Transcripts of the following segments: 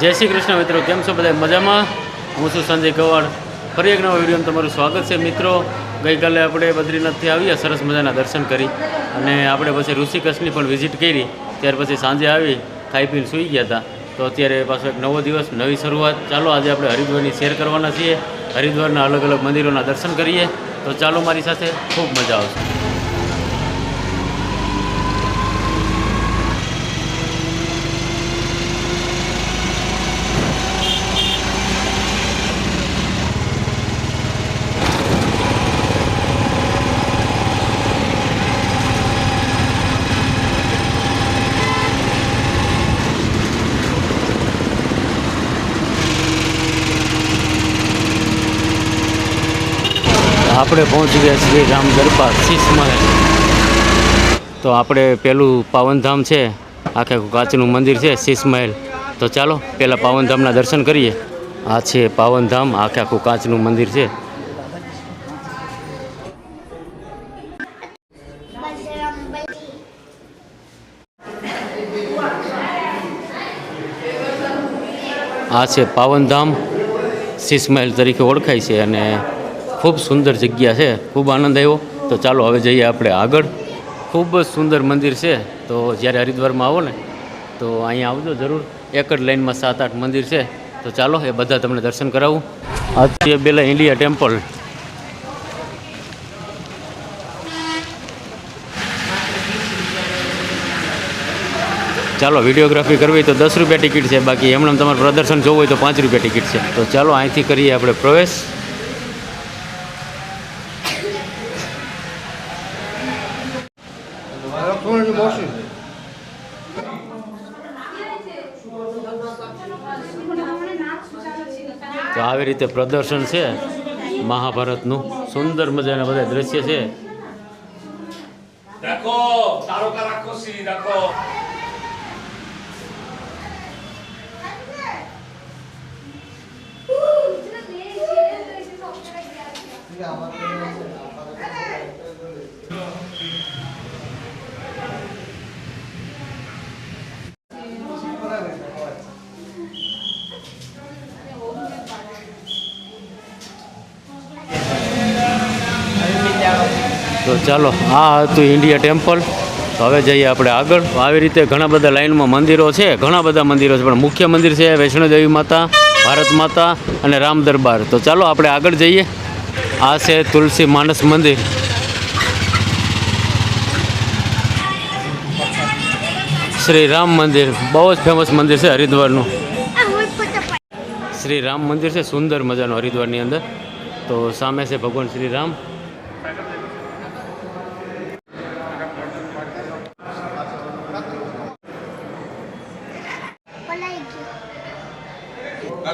જય શ્રી કૃષ્ણ મિત્રો, કેમ છો બધા? મજામાં? હું છું સંજય કવાડ. ફરી એક નવો વિડીયોમાં તમારું સ્વાગત છે. મિત્રો, ગઈકાલે આપણે બદ્રીનાથથી આવ્યા સરસ મજાના દર્શન કરી અને આપણે પછી ઋષિકેશની પણ વિઝિટ કરી. ત્યાર પછી સાંજે આવી, ખાઈ પીને સૂઈ ગયા હતા. તો અત્યારે પાછો એક નવો દિવસ, નવી શરૂઆત. ચાલો આજે આપણે હરિદ્વારની શેર કરવાના છીએ. હરિદ્વારના અલગ અલગ મંદિરોના દર્શન કરીએ. તો ચાલો મારી સાથે ખૂબ મજા આવશે. આપણે પહોંચી ગયા છીએ રામ દરબાર શીશ મહેલ તો આપણે પેલું પાવનધામ છે, આખે કાચનું મંદિર છે શીશ મહેલ તો ચાલો પહેલાં પાવનધામના દર્શન કરીએ. આ છે પાવનધામ, આખે આખું કાચનું મંદિર છે. આ છે પાવનધામ શીશ મહેલ તરીકે ઓળખાય છે અને ખૂબ સુંદર જગ્યા છે. ખૂબ આનંદ આવ્યો. તો ચાલો હવે જઈએ આપણે આગળ. ખૂબ જ સુંદર મંદિર છે. તો જ્યારે હરિદ્વારમાં આવો ને, તો અહીંયા આવજો જરૂર. એક જ લાઈનમાં સાત આઠ મંદિર છે. તો ચાલો એ બધા તમને દર્શન કરાવું. આજે પેલા ઇન્ડિયા ટેમ્પલ. ચાલો વિડીયોગ્રાફી કરવી તો દસ રૂપિયા ટિકિટ છે. બાકી એમણે તમારે પ્રદર્શન જોવું હોય તો પાંચ રૂપિયા ટિકિટ છે. તો ચાલો અહીંથી કરીએ આપણે પ્રવેશ. તો આવી રીતે પ્રદર્શન છે મહાભારતનું. સુંદર મજાના બધા દ્રશ્ય છે. দেখো તો ચાલો, આ હતું ઇન્ડિયા ટેમ્પલ. તો હવે જઈએ આપણે આગળ. આવી રીતે ઘણા બધા લાઈનમાં મંદિરો છે, ઘણા બધા મંદિરો છે, પણ મુખ્ય મંદિર છે વૈષ્ણોદેવી માતા, ભારત માતા અને રામ દરબાર. તો ચાલો, આપણે આગળ જઈએ. આ છે તુલસી માનસ મંદિર. શ્રી રામ મંદિર. બહુ જ ફેમસ મંદિર છે હરિદ્વારનું. શ્રી રામ મંદિર છે, સુંદર મજાનું હરિદ્વારની અંદર. તો સામે છે ભગવાન શ્રી રામ.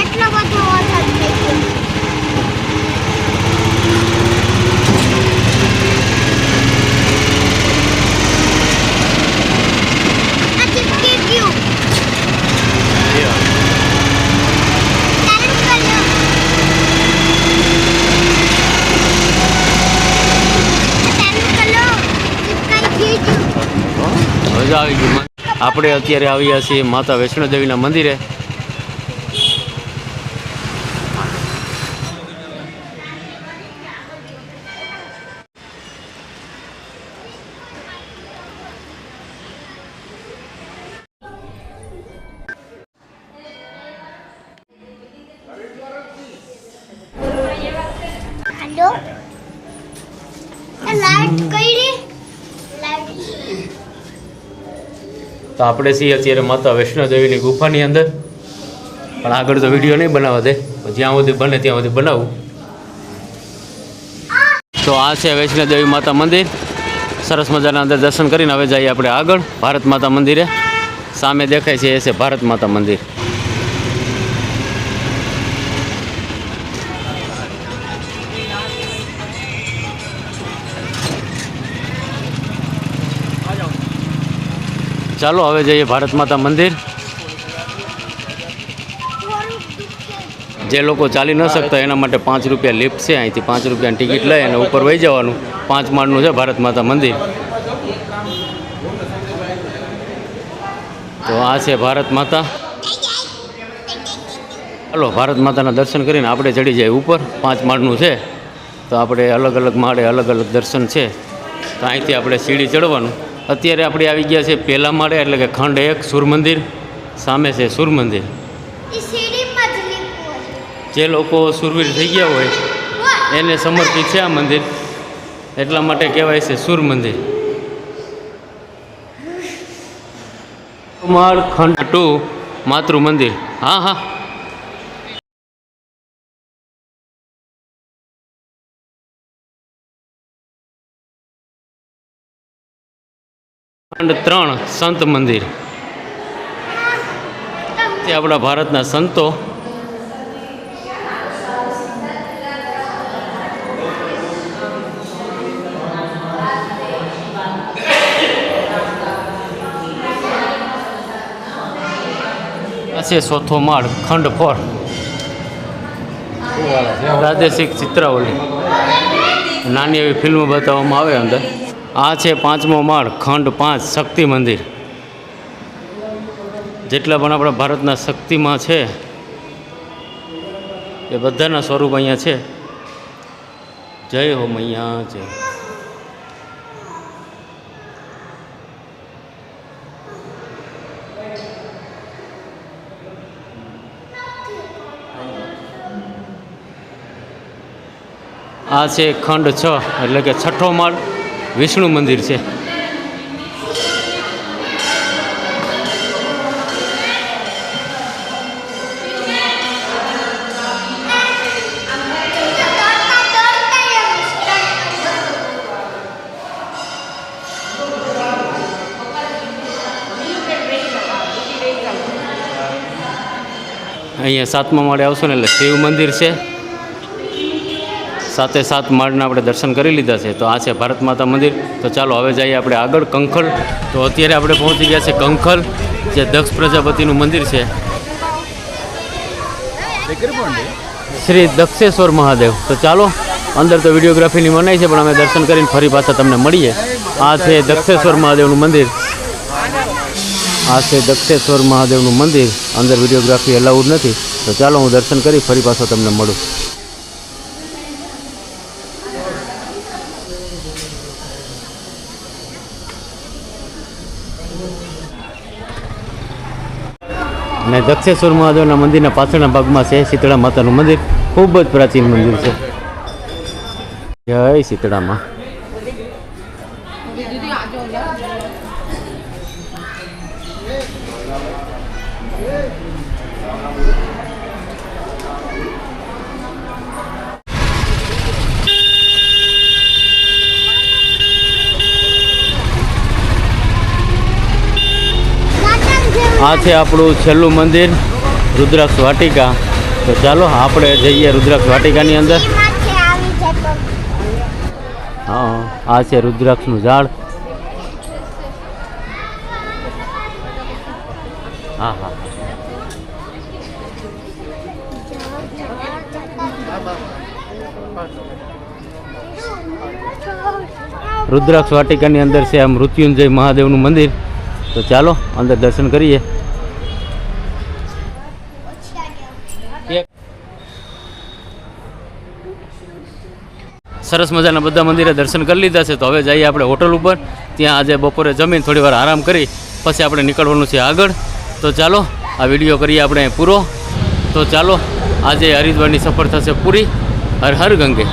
એટલો બધો વરસાદ થઈ ગયો આ ચીપકી ગયું ચાલુ કર્યો ચાલુ કર્યો ચીપકાઈ ગયું મજા આવી ગઈ. આપણે અત્યારે આવ્યા છીએ માતા વૈષ્ણોદેવીના મંદિરે. તો આપણે છીએ અત્યારે માતા વૈષ્ણોદેવીની ગુફાની અંદર. પણ આગળ તો વીડિયો નહીં બનાવવા દે. જ્યાં સુધી બને ત્યાં સુધી બનાવું. તો આ છે વૈષ્ણોદેવી માતા મંદિર. સરસ મજાના અંદર દર્શન કરીને હવે જઈએ આપણે આગળ. ભારત માતા મંદિરે. સામે દેખાય છે એ છે ભારત માતા મંદિર. ચાલો, હવે જઈએ ભારત માતા મંદિર. જે લોકો ચાલી ન શકતા એના માટે પાંચ રૂપિયા લિફ્ટ છે. અહીંથી પાંચ રૂપિયાની ટિકિટ લઈ અને ઉપર વહી જવાનું. પાંચ માળનું છે ભારત માતા મંદિર. તો આ છે ભારત માતા. ચાલો, ભારત માતાના દર્શન કરીને આપણે ચડી જઈએ ઉપર. પાંચ માળનું છે. તો આપણે અલગ અલગ માળે અલગ અલગ દર્શન છે. તો અહીંથી આપણે સીડી ચડવાનું. અત્યારે આપણે આવી ગયા છે પહેલા માળે એટલે કે ખંડ એક સૂર મંદિર સામે છે સૂર મંદિર. જ લોકો સુરવીર થઈ ગયા હોય એને સમર્પિત છે આ મંદિર. એટલા માટે કહેવાય છે સૂર મંદિર. માળ ખંડ ટુ માતૃ મંદિર. હા હા. ત્રણ, સંત મંદિર. તે આપણા ભારતના સંતો. છે ચોથો માળ, ખંડ ફોર. પ્રાદેશિક ચિત્રાવલી. નાની એવી ફિલ્મ બતાવવામાં આવે અંદર. આ છે પાંચમો માળ, ખંડ પાંચ, શક્તિ મંદિર. જેટલા પણ આપણા ભારતના શક્તિમાં છે, એ બધાના સ્વરૂપ અહીંયા છે. જય હો મૈયા, જય. આ છે ખંડ છ, એટલે કે છઠ્ઠો માળ. વિષ્ણુ મંદિર છે. અહીંયા સાતમા માળે આવશો ને એટલે શિવ મંદિર છે. સાતે સાત માળના આપણે દર્શન કરી લીધા છે. તો આ છે ભારત માતા મંદિર. તો ચાલો હવે જઈએ આપણે આગળ કંખલ. તો અત્યારે આપણે પહોંચી ગયા છે કંખલ, જે દક્ષ પ્રજાપતિનું મંદિર છે. શ્રી દક્ષેશ્વર મહાદેવ. તો ચાલો, અંદર તો વિડીયોગ્રાફીની મનાઈ છે, પણ અમે દર્શન કરીને ફરી પાછા તમને મળીએ. આ છે દક્ષેશ્વર મહાદેવનું મંદિર. આ છે દક્ષેશ્વર મહાદેવનું મંદિર. અંદર વિડીયોગ્રાફી એલાઉડ નથી. તો ચાલો હું દર્શન કરી ફરી પાછો તમને મળું. અને દક્ષેશ્વર મહાદેવના મંદિરના પાછળના ભાગમાં છે શીતળા માતાનું મંદિર. ખૂબ જ પ્રાચીન મંદિર છે. જય શીતળામાં. આ છે આપણું છેલ્લું મંદિર, રુદ્રાક્ષ વાટિકા. તો ચાલો, આપણે જઈએ રુદ્રાક્ષ વાટિકાની અંદર. હા, આ છે રુદ્રાક્ષનું ઝાડ. હા હા. રુદ્રાક્ષ વાટિકાની અંદર છે આ મૃત્યુંજય મહાદેવનું મંદિર. તો ચાલો, અંદર દર્શન કરીએ. સરસ મજાના બધા મંદિરે દર્શન કરી લીધા છે. તો હવે જઈએ આપણે હોટલ ઉપર. ત્યાં આજે બપોરે જમીન થોડી વાર આરામ કરી, પછી આપણે નીકળવાનું છે આગળ. તો ચાલો, આ વીડિયો કરીએ આપણે પૂરો. તો ચાલો, આજે હરિદ્વારની સફર થશે પૂરી. હર હર ગંગે.